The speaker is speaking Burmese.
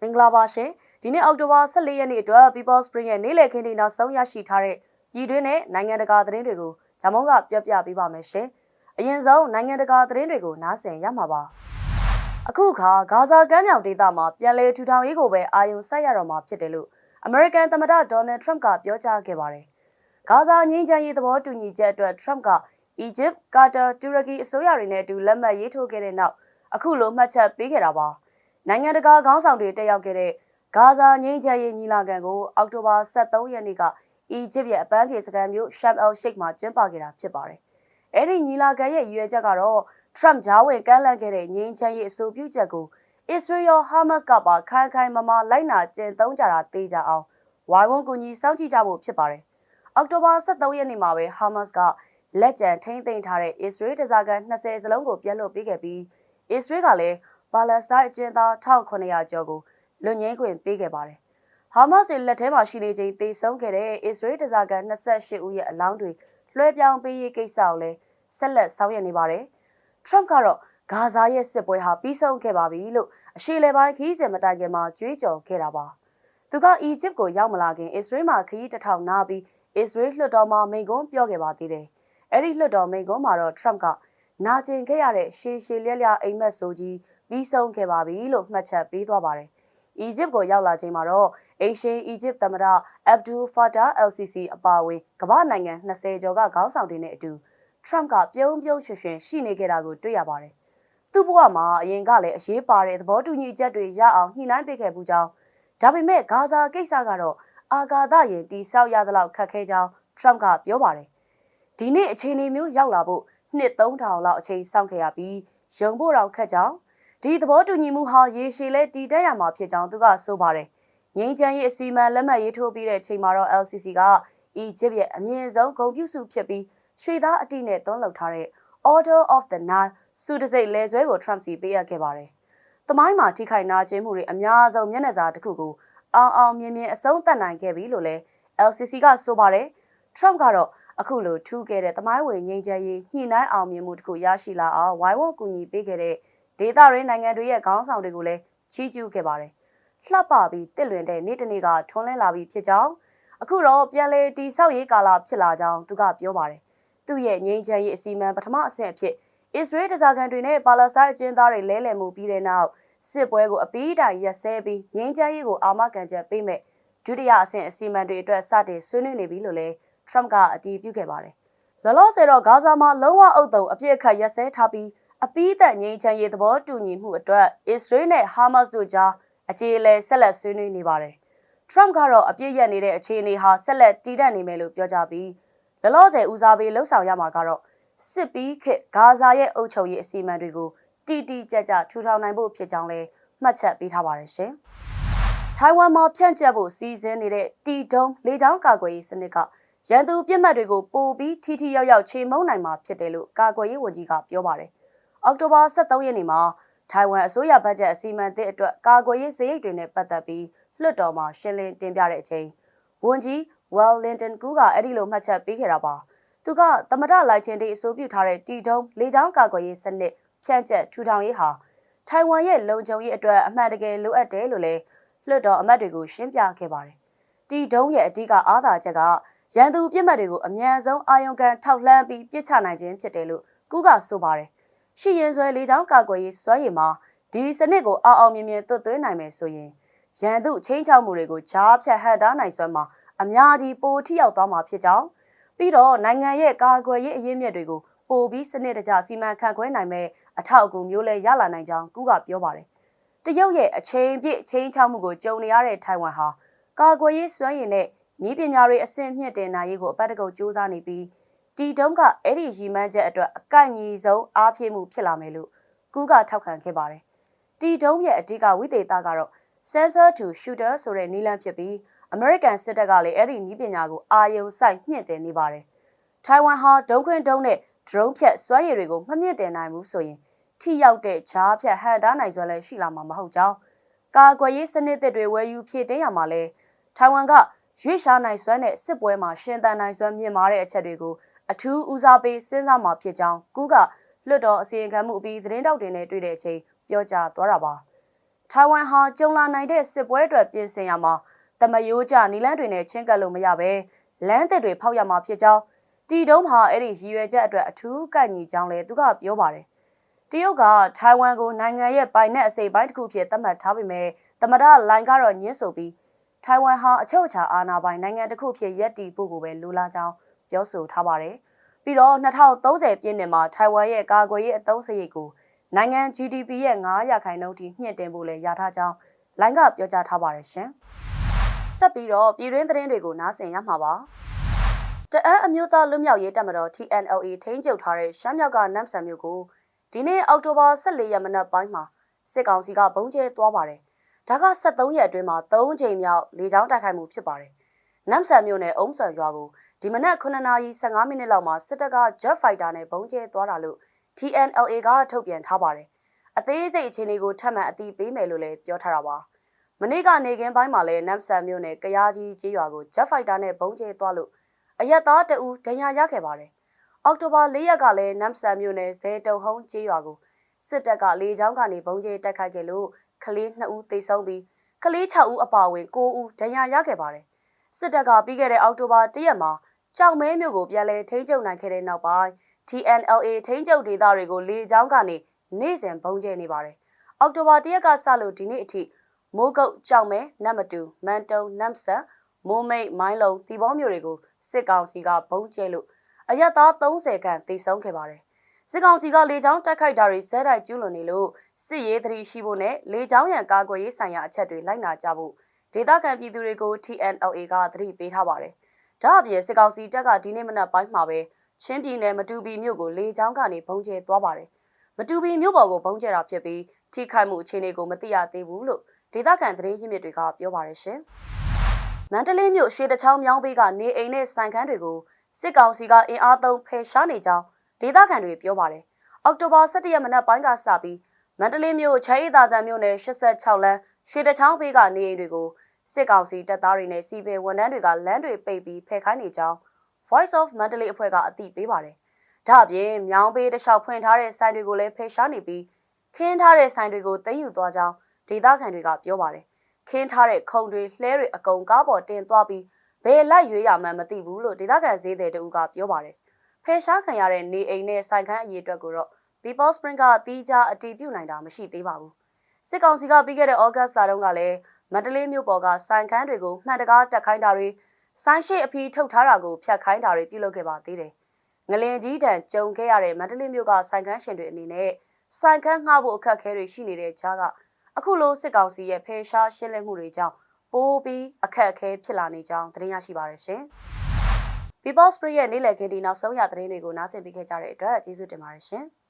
မင်္ဂလာပါရှင်ဒီနေ့အောက်တိုဘာ14ရက်နေ့အတွက် People Spring ရဲ့နေ့လည်ခင်းဒီနောက်ဆုံးရရှိထားတဲ့ပြည်တွင်းနဲ့နိုင်ငံတကာသတင်းတွေကိုဂျမုံကပြောပြပေးပါမယ်ရှင်အရင်ဆုံးနိုင်ငံတကာသတင်းတွေကိုနားဆင်ရမှာပါအခုခါဂါဇာကမ်းမြောင်ဒေသမှာပြန်လည်ထူထောင်ရေးကိုပဲအာရုံစိုက်ရတော့မှာဖြစ်တယ်လို့အမေရိကန်သမ္မတဒေါ်နယ်ထရမ့်ကပြောကြားခဲ့ပါတယ်ဂါဇာငြိမ်းချမ်းရေးသဘောတူညီချက်အတွက်ထရမ့်ကအီဂျစ်ကာတာတူရကီအစိုးရတွေနဲ့အတူလက်မှတ်ရေးထိုးခဲ့တဲ့နောက်အခုလိုမှတ်ချက်ပေးခဲ့တာပါ။ နိုင်ငံတကာခေါင်းဆောင်တွေတက်ရောက်ခဲ့တဲ့ဂါဇာငြိမ်းချမ်းရေးညီလာခံကိုအောက်တိုဘာ23ရက်နေ့ကအီဂျစ်ရဲ့အပန်းဖြေစခန်းမြို့ရှမ်အယ်ရှိတ်မှာကျင်းပခဲ့တာဖြစ်ပါတယ်။အဲ့ဒီညီလာခံရဲ့ရည်ရွယ်ချက်ကတော့ထရမ့်ဂျားဝင်ကန့်လန့်ခဲ့တဲ့ငြိမ်းချမ်းရေးအဆိုပြုချက်ကိုအစ္စရေးရောဟာမတ်စ်ကပါခိုင်ခိုင်မာမာလိုက်နာကျင့်သုံးကြတာသိကြအောင်ဝိုင်းဝန်းကူညီစောင့်ကြည့်ကြဖို့ဖြစ်ပါတယ်။အောက်တိုဘာ23ရက်နေ့မှာပဲဟာမတ်စ်ကလက်ကျန်ထိန်းသိမ်းထားတဲ့အစ္စရေးတစားကန်20စလုံးကိုပြန်လွှတ်ပေးခဲ့ပြီးအစ္စရေးကလည်း ပါလက်စတိုင်းအကျဉ်းသား1900ကျော်ကိုလွတ်ငင်းခွင့်ပေးခဲ့ပါတယ်။ဟာမတ်စ်လက်ထဲမှာရှိနေချိန်သေဆုံးခဲ့တဲ့အစ္စရေးတစားကန်28ဦးရဲ့အလောင်းတွေလွှဲပြောင်းပေးရေးကိစ္စကိုလည်းဆက်လက်ဆောင်ရွက်နေပါတယ်။ Trump ကတော့ဂါဇာရဲ့စစ်ပွဲဟာပြီးဆုံးခဲ့ပါပြီလို့အရှေ့လေပိုင်းခီးစဉ်မတိုင်ခင်မှာကြွေးကြော်ခဲ့တာပါ။သူကအီဂျစ်ကိုရောက်မလာခင်အစ္စရေးမှာခရီးတစ်ထောင်နာပြီးအစ္စရေးလွှတ်တော်မှာမိန့်ခွန်းပြောခဲ့ပါသေးတယ်။အဲ့ဒီလွှတ်တော်မိန့်ခွန်းမှာတော့ Trump ကနာကျင်ခဲ့ရတဲ့ရှေးရှည်လျက်လျအိမ်မက်ဆိုကြီး ပြီးဆုံးခဲ့ပါပြီလို့မှတ်ချက်ပေးသွားပါတယ်။အီဂျစ်ကိုရောက်လာချိန်မှာတော့အိရှင်အီဂျစ်သမ္မတအဗ်ဒူဖာတာ LCC အပါအဝင်ကမ္ဘာနိုင်ငံ20ကျော်ကခေါင်းဆောင်တွေနဲ့အတူထရမ့်ကပြုံးပြုံးရွှင်ရွှင်ရှိနေခဲ့တာကိုတွေ့ရပါတယ်။သူ့ဘဝမှာအရင်ကလည်းအရေးပါတဲ့သဘောတူညီချက်တွေရအောင်ညှိနှိုင်းပေးခဲ့မှုကြောင့်ဒါပေမဲ့ဂါဇာကိစ္စကတော့အာဂါသရင်တိဆောက်ရသလောက်ခက်ခဲကြောင်းထရမ့်ကပြောပါတယ်။ဒီနေ့အခြေအနေမျိုးရောက်လာဖို့နှစ်3000လောက်အချိန်စောင့်ခဲ့ရပြီးရုံဖို့တောင်ခက်ကြောင်း ဒီသဘောတူညီမှုဟာရေရှည်လဲတည်တက်ရမှာဖြစ်ကြောင်းသူကဆိုပါတယ်။ငင်းချမ်းရေးအစီအမံလက်မှတ်ရေးထိုးပြီးတဲ့ချိန်မှာတော့ LCC ကအီဂျစ်ရဲ့အမြင့်ဆုံးဂုဏ်ပြုစုဖြစ်ပြီးရွှေသားအတိနဲ့သွန်းလောက်ထားတဲ့ Order of the Nile စုတစိတ်လဲဆွဲကို Trump စီပေးရခဲ့ပါတယ်။သမိုင်းမှာထိခိုက်နာကျင်မှုတွေအများဆုံးမျက်နှာစာတစ်ခုကိုအောင်အောင်မြင်မြင်အဆုံးသတ်နိုင်ခဲ့ပြီလို့လဲ LCC ကဆိုပါတယ်။ Trump ကတော့အခုလိုထူးခဲ့တဲ့သမိုင်းဝင်ငြိမ်းချမ်းရေးညှိနှိုင်းအောင်မြင်မှုတစ်ခုရရှိလာအောင်ဝိုင်းဝန်းကူညီပေးခဲ့တဲ့ ဒေသရင်းနိုင်ငံတွေရဲ့ခေါင်းဆောင်တွေကိုလည်းချီးကျူးခဲ့ပါတယ်။လှပပြီးတစ်လွင်တဲ့နေ့တစ်နေ့ကထွန်းလင်းလာပြီးဖြစ်ကြောင်းအခုတော့ပြန်လေတီဆောက်ရေးကာလဖြစ်လာကြောင်းသူကပြောပါတယ်။သူ့ရဲ့ငြိမ်းချမ်းရေးအစီအမံပထမအဆင့်အဖြစ်အစ္စရေးတစားကန်တွေနဲ့ပါလက်စတိုင်းအကျဉ်းသားတွေလဲလှယ်မှုပြီးတဲ့နောက်စစ်ပွဲကိုအပီးတိုင်ရက်စဲပြီးငြိမ်းချမ်းရေးကိုအာမခံချက်ပေးမဲ့ဒုတိယအဆင့်အစီအမံတွေအတွက်စတင်ဆွေးနွေးနေပြီလို့လည်း Trump ကအတည်ပြုခဲ့ပါတယ်။လောလောဆယ်တော့ဂါဇာမှာလုံးဝအုပ်တုံအပြစ်အခတ်ရက်စဲထားပြီး အပိသက်ငြိမ်းချမ်းရေးသဘောတူညီမှုအတွက်အစ္စရေးနဲ့ဟာမတ်စ်တို့ကြားအကြေအလဲဆက်လက်ဆွေးနွေးနေပါတယ်။ Trump ကတော့အပြစ်ရနေတဲ့အခြေအနေဟာဆက်လက်တည်တံ့နေမယ်လို့ပြောကြားပြီးလလောဆယ်ဦးစားပေးလှုပ်ဆောင်ရမှာကတော့စစ်ပီးခေတ်ဂါဇာရဲ့အုပ်ချုပ်ရေးအစီအမံတွေကိုတီတီကြကြထူထောင်နိုင်ဖို့ဖြစ်ကြောင်းလည်းမှတ်ချက်ပေးထားပါတယ်ရှင်။ထိုင်ဝမ်မှာဖြန့်ကျက်ဖို့စီစဉ်နေတဲ့တီဒုံလေကြောင်းကာကွယ်ရေးစနစ်ကရန်သူပြစ်မှတ်တွေကိုပိုပြီးထိထိရောက်ရောက်ချိန်မုံနိုင်မှာဖြစ်တယ်လို့ကာကွယ်ရေးဝန်ကြီးကပြောပါတယ် အောက်တိုဘာ23ရက်နေ့မှာထိုင်ဝမ်အစိုးရဘတ်ဂျက်အစီအမံသစ်အတွက်ကာကွယ်ရေးစရိတ်တွေနဲ့ပတ်သက်ပြီးလွှတ်တော်မှာရှင်းလင်းတင်ပြတဲ့အချိန်ဝန်ကြီး Well Linton ကူကအဲ့ဒီလိုမှတ်ချက်ပေးခဲ့တာပါသူကသမရလိုက်ချင်းတေးအဆိုပြုထားတဲ့တီတုံးလေကြောင်းကာကွယ်ရေးစနစ်ဖြန့်ကျက်ထူထောင်ရေးဟာထိုင်ဝမ်ရဲ့လုံခြုံရေးအတွက်အမှန်တကယ်လိုအပ်တယ်လို့လည်းလွှတ်တော်အမတ်တွေကိုရှင်းပြခဲ့ပါတယ်တီတုံးရဲ့အဓိကအားသာချက်ကရန်သူပြစ်မှတ်တွေကိုအမြန်ဆုံးအာယုံကန်ထောက်လှမ်းပြီးပြစ်ချနိုင်ခြင်းဖြစ်တယ်လို့ကူကဆိုပါတယ် ရှိရင်ဆွဲလေးချောင်းကာကွယ်ရေးစွမ်းရည်မှာဒီစနစ်ကိုအောင်အောင်မြင်မြင်သွတ်သွင်းနိုင်မယ်ဆိုရင်ရန်သူချင်းချောက်မှုတွေကိုဂျားဖြတ်ဟန်တားနိုင်စွမ်းမှာအများကြီးပိုထိရောက်သွားမှာဖြစ်ကြောင်းပြီးတော့နိုင်ငံရဲ့ကာကွယ်ရေးအရင်းမြစ်တွေကိုပိုပြီးစနစ်တကျစီမံခန့်ခွဲနိုင်မဲ့အထောက်အကူမျိုးလဲရလာနိုင်ကြောင်းကူကပြောပါတယ်တရုတ်ရဲ့အချိန်ပြည့်ချင်းချောက်မှုကိုကြုံနေရတဲ့ထိုင်ဝမ်ဟာကာကွယ်ရေးစွမ်းရည်နဲ့ဤပညာတွေအဆင့်မြင့်တင်နိုင်ရေးကိုအပတ်တကုတ်စူးစမ်းနေပြီး တီတုံးကအဲ့ဒီရီမန်းချက်အတွက်အကန့်ညီဆုံးအားဖြည့်မှုဖြစ်လာမယ်လို့ကူးကထောက်ခံခဲ့ပါတယ်။တီတုံးရဲ့အဓိကဝိသေသကတော့ sensor to shooter ဆိုတဲ့နည်းလမ်းဖြစ်ပြီး American စစ်တပ်ကလည်းအဲ့ဒီနည်းပညာကိုအာယုံစိုက်ညှင့်တင်နေပါတယ်။ထိုင်ဝမ်ဟာဒုံခွင်းဒုံနဲ့ drone ဖြတ်စွမ်းရည်တွေကိုမမြင့်တင်နိုင်ဘူးဆိုရင်ထိရောက်တဲ့ဂျားဖြတ်ဟန်တားနိုင်စွမ်းလည်းရှိလာမှာမဟုတ်ကြောင်းကာကွယ်ရေးစနစ်တွေဝယ်ယူဖြည့်တင်းရမှာလဲထိုင်ဝမ်ကရွေးရှားနိုင်စွမ်းတဲ့စစ်ပွဲမှာရှင်သန်နိုင်စွမ်းမြင့်မားတဲ့အချက်တွေကို အထူးဦးစားပေးစဉ်းစားမှာဖြစ်ကြောင်းကူကလွတ်တော်အစီရင်ခံမှုအပြီးသတင်းတောက်တွေနဲ့တွေ့တဲ့အချိန်ပြောကြားသွားတာပါထိုင်ဝမ်ဟာကြုံလာနိုင်တဲ့စစ်ပွဲအတွက်ပြင်ဆင်ရမှာတမယိုးကြနီလန်းတွေနဲ့ချင်းကပ်လို့မရပဲလမ်းသစ်တွေဖောက်ရမှာဖြစ်ကြောင်းတီတုံးဟာအဲ့ဒီရည်ရွယ်ချက်အတွက်အထူးကန့်ညီကြောင်းလည်းသူကပြောပါတယ်တရုတ်ကထိုင်ဝမ်ကိုနိုင်ငံရဲ့ပိုင်နက်အစိပ်ပိုင်းတစ်ခုဖြစ်သတ်မှတ်ထားပေမဲ့သမ္မတလိုင်ကတော့ညှင်းဆိုပြီးထိုင်ဝမ်ဟာအချုပ်အခြာအာဏာပိုင်နိုင်ငံတစ်ခုဖြစ်ရပ်တည်ဖို့ကိုပဲလိုလားကြောင်း ပြောဆိုထားပါတယ်။ပြီးတော့2030ပြည့်နှစ်မှာထိုင်ဝမ်ရဲ့ကာကွယ်ရေးအသုံးစရိတ်ကိုနိုင်ငံ GDP ရဲ့9ရာခိုင်နှုန်းထိမြင့်တင်ဖို့လည်းရထားကြောင်းလိုင်ကပြောကြားထားပါတယ်ရှင်။ဆက်ပြီးတော့ပြည်တွင်းသတင်းတွေကိုနားဆင်ရမှာပါ။တအန်းအမျိုးသားလွတ်မြောက်ရေးတပ်မတော် TNLA ထိန်းချုပ်ထားတဲ့ရှမ်းမြောက်ကနမ်ဆန်မြို့ကိုဒီနေ့အောက်တိုဘာ14ရက်မနက်ပိုင်းမှာစစ်ကောင်စီကဘုံကျဲသွားပါတယ်။ဒါက73ရက်အတွင်းမှာ3ချိန်မြောက်လေကြောင်းတိုက်ခိုက်မှုဖြစ်ပါတယ်။နမ်ဆန်မြို့နယ်အုံးဆန်ရွာကို ဒီမနက်9:15မိနစ်လောက်မှာစစ်တပ်က Jet Fighter နဲ့ဘုံကျဲသွားတာလို့ TNLA ကထုတ်ပြန်ထားပါတယ်။အသေးစိတ်အခြေအနေကိုထပ်မံအသိပေးမယ်လို့လည်းပြောထားတာပါ။မနေ့ကနေကင်းပိုင်းမှာလည်းနမ်ဆန်မြို့နယ်ကရားကြီးကျေးရွာကို Jet Fighter နဲ့ဘုံကျဲသွားလို့အရက်သားတအူဒဏ်ရာရခဲ့ပါတယ်။အောက်တိုဘာ၄ရက်ကလည်းနမ်ဆန်မြို့နယ်ဇဲတုံဟုံးကျေးရွာကိုစစ်တပ်ကလေကြောင်းကနေဘုံကျဲတိုက်ခိုက်ခဲ့လို့ကလေး2ဦးသေဆုံးပြီးကလေး6ဦးအပါအဝင်9ဦးဒဏ်ရာရခဲ့ပါတယ်။ စစ်တပ်ကပြီးခဲ့တဲ့အောက်တိုဘာ၁ရက်မှာကြောက်မဲမြို့ကိုပြန်လည်ထိန်းချုပ်နိုင်ခဲ့တဲ့နောက်ပိုင်း TNLA ထိန်းချုပ်ဒေသတွေကိုလေကြောင်းကနေနေ့စဉ်ဘုံကျဲနေပါတယ်။အောက်တိုဘာ၁ရက်ကစလို့ဒီနေ့အထိမိုးကုတ်ကြောက်မဲနတ်မတူမန်တုံနမ်ဆန်မိုးမိတ်မိုင်းလုံတီဘောမျိုးတွေကိုစစ်ကောင်စီကဘုံကျဲလို့အရက်သား30ခန့်တိစုံခဲ့ပါတယ်။စစ်ကောင်စီကလေကြောင်းတိုက်ခိုက်တာတွေဇက်တိုက်ကျူးလွန်နေလို့စစ်ရေးသတိရှိဖို့နဲ့လေကြောင်းရန်ကာကွယ်ရေးဆိုင်ရာအချက်တွေလိုက်နာကြဖို့ ဒေသခံပြည်သူတွေကို TNLA ကသတိပေးထားပါတယ်။ဒါအပြင်စစ်ကောင်စီတပ်ကဒီနေ့မနက်ပိုင်းမှာပဲချင်းပြည်နယ်မတူပီမြို့ကိုလေကြောင်းကနေဘုံကျဲသွားပါတယ်။မတူပီမြို့ပေါ်ကိုဘုံကျဲတာဖြစ်ပြီးထိခိုက်မှုအခြေအနေကိုမသိရသေးဘူးလို့ဒေသခံသတင်းရင်းမြစ်တွေကပြောပါတယ်ရှင်။မန္တလေးမြို့ရွှေတချောင်းမြောင်းဘေးကနေအိမ်နဲ့ဆိုင်ခန်းတွေကိုစစ်ကောင်စီကအင်အားသုံးဖယ်ရှားနေကြောင်းဒေသခံတွေပြောပါတယ်။အောက်တိုဘာ17ရက်မနက်ပိုင်းကစပြီးမန္တလေးမြို့ချဲရီသာဆန်မြို့နယ်86လမ်း ရွှေတချောင်းဘေးကနေအိမ်တွေကိုစစ်ကောင်စီတပ်သားတွေနဲ့စီပယ်ဝန်ထမ်းတွေကလမ်းတွေပိတ်ပြီးဖယ်ခိုင်းနေကြောင်း Voice of Mandalay အဖွဲ့ကအသိပေးပါတယ်။ဒါ့အပြင်မြောင်းဘေးတစ်လျှောက်ဖွင့်ထားတဲ့ဆိုင်တွေကိုလည်းဖယ်ရှားနေပြီးခင်းထားတဲ့ဆိုင်တွေကိုသိမ်းယူသွားကြောင်းဒေသခံတွေကပြောပါတယ်။ခင်းထားတဲ့ခုံတွေလှဲတွေအကုန်ကားပေါ်တင်သွားပြီးဘယ်လိုက်ရွေးရမှန်းမသိဘူးလို့ဒေသခံဈေးသည်တဦးကပြောပါတယ်။ဖယ်ရှားခံရတဲ့နေအိမ်နဲ့ဆိုင်ခန်းအရေးအတွက်ကိုတော့ People Spring ကတီးခြားအတည်ပြုနိုင်တာမရှိသေးပါဘူး။ စစ်ကောင်စီကပြီးခဲ့တဲ့ဩဂတ်စ်လတုန်းကလည်းမန္တလေးမြို့ပေါ်ကဆိုင်ခန်းတွေကိုမှန်တကားတက်ခိုင်းတာတွေဆိုင်ရှိအဖီထုတ်ထားတာကိုဖျက်ခိုင်းတာတွေပြုလုပ်ခဲ့ပါသေးတယ်။ငလင်ကြီးတန်ကြုံခဲ့ရတဲ့မန္တလေးမြို့ကဆိုင်ခန်းရှင်တွေအနေနဲ့ဆိုင်ခန်းငှားဖို့အခက်အခဲတွေရှိနေတဲ့ကြားကအခုလိုစစ်ကောင်စီရဲ့ဖယ်ရှားရှင်းလင်းမှုတွေကြောင့်ပိုးပြီးအခက်အခဲဖြစ်လာနေကြောင်းသတင်းရရှိပါရရှင်။ People Spring ရဲ့နေ့လည်ခင်းဒီနောက်ဆုံးရသတင်းတွေကိုနားဆင်ပေးခဲ့ကြတဲ့အတွက်ကျေးဇူးတင်ပါတယ်ရှင်။